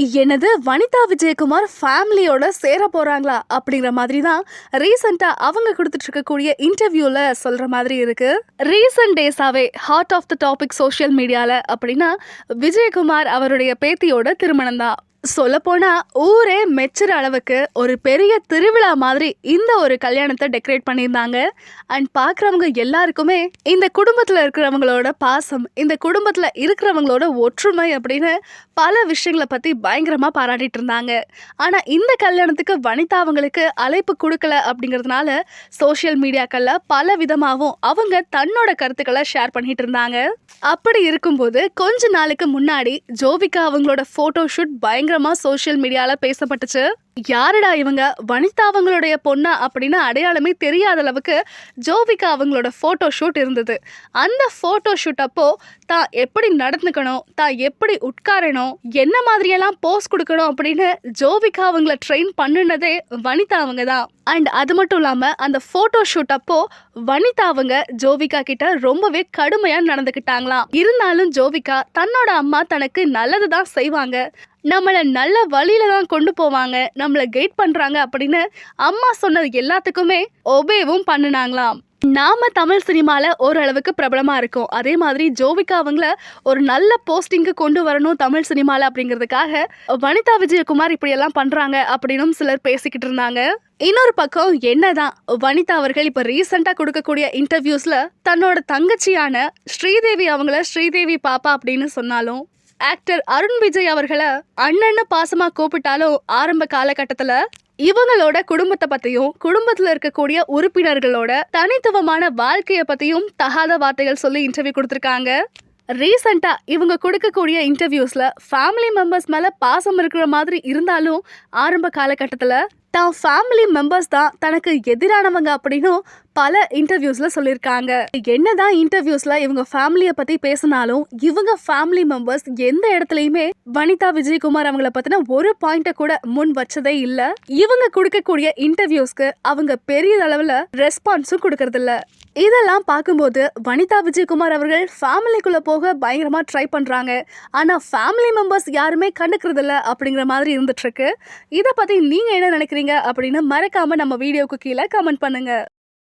எனது வனிதா விஜயகுமார் ஃபேமிலியோட சேர போறாங்களா அப்படிங்கிற மாதிரி தான் ரீசெண்டா அவங்க கொடுத்துட்டு இருக்கக்கூடிய இன்டர்வியூல சொல்ற மாதிரி இருக்கு. Recent டேஸாவே heart of the topic social மீடியால அப்படின்னா விஜயகுமார் அவருடைய பேத்தியோட திருமணம் தான் சொல்லப்போனா ஊரே மெச்சுற அளவுக்கு ஒரு பெரிய திருவிழா மாதிரி இந்த ஒரு கல்யாணத்தை டெக்கரேட் பண்ணியிருந்தாங்க. அண்ட் பார்க்குறவங்க எல்லாருக்குமே இந்த குடும்பத்தில் இருக்கிறவங்களோட பாசம் இந்த குடும்பத்தில் இருக்கிறவங்களோட ஒற்றுமை அப்படின்னு பல விஷயங்களை பற்றி பயங்கரமாக பாராட்டிட்டு இருந்தாங்க. ஆனால் இந்த கல்யாணத்துக்கு வனிதா அவங்களுக்கு அழைப்பு கொடுக்கல அப்படிங்கிறதுனால சோஷியல் மீடியாக்களில் பல விதமாகவும் அவங்க தன்னோட கருத்துக்களை ஷேர் பண்ணிட்டு இருந்தாங்க. அப்படி இருக்கும்போது கொஞ்ச நாளுக்கு முன்னாடி ஜோவிகா அவங்களோட ஃபோட்டோ ஷூட் பயங்கர பயங்கரமாக சோஷியல் மீடியாவில் பேசப்பட்டுச்சு. யாருடா இவங்க? வனிதா அவங்களுடைய பொண்ணா அப்படின்னு அடையாளமே தெரியாத அளவுக்கு ஜோவிகா அவங்களோட ஃபோட்டோ ஷூட் இருந்தது. அந்த ஃபோட்டோ ஷூட் அப்போ தான் எப்படி நடந்துக்கணும்? தான் எப்படி உட்காரணும்? என்ன மாதிரியெல்லாம் போஸ் கொடுக்கணும்? அப்படின்னு ஜோவிகா அவங்கள ட்ரெயின் பண்ணுனதே வனிதா அவங்க தான். அண்ட் அது மட்டும் இல்லாமல் அந்த ஃபோட்டோ ஷூட் அப்போ வனிதா அவங்க ஜோவிகா கிட்ட ரொம்பவே கடுமையாக நடந்துக்கிட்டாங்களாம். இருந்தாலும் ஜோவிகா தன்னோட அம்மா தனக்கு நல்லது தான் செய்வாங்க. நம்மளை நல்ல வழியில தான் கொண்டு போவாங்க. நம்மளை கைட் பண்ணுறாங்க அப்படின்னு அம்மா சொன்னது எல்லாத்துக்குமே ஒபேவும் பண்ணுனாங்களாம். நாம தமிழ் சினிமாவில் ஓரளவுக்கு பிரபலமாக இருக்கோம். அதே மாதிரி ஜோவிகா அவங்கள ஒரு நல்ல போஸ்டிங்க்கு கொண்டு வரணும் தமிழ் சினிமாவில் அப்படிங்கிறதுக்காக வனிதா விஜயகுமார் இப்படியெல்லாம் பண்ணுறாங்க அப்படின்னும் சிலர் பேசிக்கிட்டு இருந்தாங்க. இன்னொரு பக்கம் என்னதான் வனிதா அவர்கள் இப்போ ரீசெண்டாக கொடுக்கக்கூடிய இன்டர்வியூஸில் தன்னோட தங்கச்சியான ஸ்ரீதேவி அவங்கள ஸ்ரீதேவி பாப்பா அப்படின்னு சொன்னாலும் ஆக்டர் அருண் விஜய் அவர்களை அண்ணன்னு பாசமா கூப்பிட்டாலும் ஆரம்ப காலகட்டத்துல இவங்களோட குடும்பத்தை பத்தியும் குடும்பத்துல இருக்கக்கூடிய உறுப்பினர்களோட தனித்துவமான வாழ்க்கையை பத்தியும் தகாத வார்த்தைகள் சொல்லி இன்டர்வியூ கொடுத்துருக்காங்க. ரீசெண்டா இவங்க கொடுக்கக்கூடிய இன்டர்வியூஸ்ல ஃபேமிலி மெம்பர்ஸ் மேல பாசம் இருக்கிற மாதிரி இருந்தாலும் ஆரம்ப காலகட்டத்தில் தான் ஃபேமிலி மெம்பர்ஸ் தான் தனக்கு எதிரானவங்க அப்படின்னும் பல இன்டர்வியூஸில் சொல்லியிருக்காங்க. என்னதான் இன்டர்வியூஸில் இவங்க ஃபேமிலியை பற்றி பேசினாலும் இவங்க ஃபேமிலி மெம்பர்ஸ் எந்த இடத்துலையுமே வனிதா விஜயகுமார் அவங்கள பற்றின ஒரு பாயிண்ட்டை கூட முன் வச்சதே இல்லை. இவங்க கொடுக்கக்கூடிய இன்டர்வியூஸ்க்கு அவங்க பெரிய அளவில் ரெஸ்பான்ஸும் கொடுக்கறதில்ல. இதெல்லாம் பார்க்கும்போது வனிதா விஜயகுமார் அவர்கள் ஃபேமிலிக்குள்ளே போக பயங்கரமாக ட்ரை பண்ணுறாங்க ஆனால் ஃபேமிலி மெம்பர்ஸ் யாருமே கண்டுக்கிறதில்ல அப்படிங்கிற மாதிரி இருந்துட்டுருக்கு இதை பற்றி நீங்கள் என்ன நினைக்கிறீங்க அப்படின்னு மறக்காமல் நம்ம வீடியோக்கு கீழே கமெண்ட் பண்ணுங்கள்